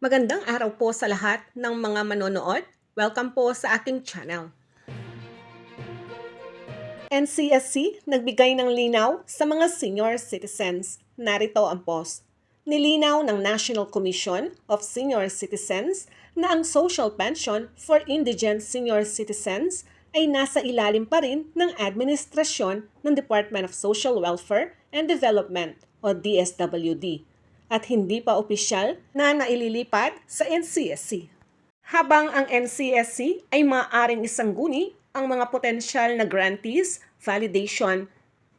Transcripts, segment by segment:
Magandang araw po sa lahat ng mga manonood. Welcome po sa aking channel. NCSC nagbigay ng linaw sa mga senior citizens. Narito ang post. Nilinaw ng National Commission of Senior Citizens na ang social pension for indigent senior citizens ay nasa ilalim pa rin ng administrasyon ng Department of Social Welfare and Development o DSWD at hindi pa opisyal na naililipat sa NCSC. Habang ang NCSC ay maaaring isangguni ang mga potensyal na grantees, validation,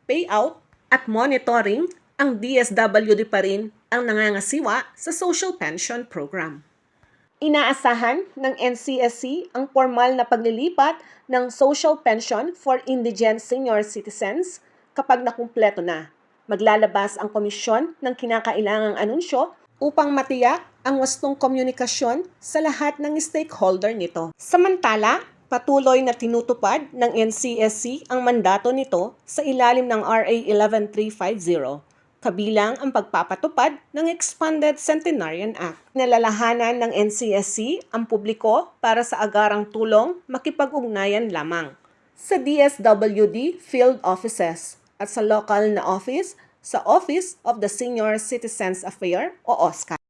payout at monitoring, ang DSWD pa rin ang nangangasiwa sa social pension program. Inaasahan ng NCSC ang formal na paglilipat ng social pension for indigent senior citizens kapag nakumpleto na. Maglalabas ang komisyon ng kinakailangang anunsyo upang matiyak ang wastong komunikasyon sa lahat ng stakeholder nito. Samantala, patuloy na tinutupad ng NCSC ang mandato nito sa ilalim ng RA 11350 kabilang ang pagpapatupad ng Expanded Centenarian Act. Nalalahanan ng NCSC ang publiko para sa agarang tulong makipag-ugnayan lamang sa DSWD field offices at sa local na office sa Office of the Senior Citizens Affair o OSCA.